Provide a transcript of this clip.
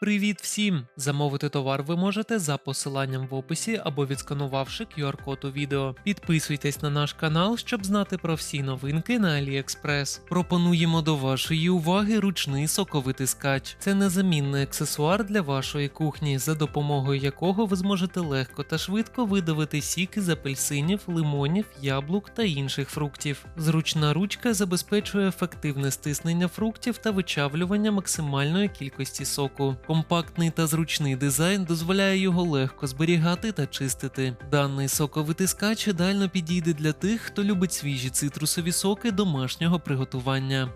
Привіт всім! Замовити товар ви можете за посиланням в описі або відсканувавши QR-код у відео. Підписуйтесь на наш канал, щоб знати про всі новинки на AliExpress. Пропонуємо до вашої уваги ручний соковитискач. Це незамінний аксесуар для вашої кухні, за допомогою якого ви зможете легко та швидко видавити сік з апельсинів, лимонів, яблук та інших фруктів. Зручна ручка забезпечує ефективне стиснення фруктів та вичавлювання максимальної кількості соку. Компактний та зручний дизайн дозволяє його легко зберігати та чистити. Даний соковитискач ідеально підійде для тих, хто любить свіжі цитрусові соки домашнього приготування.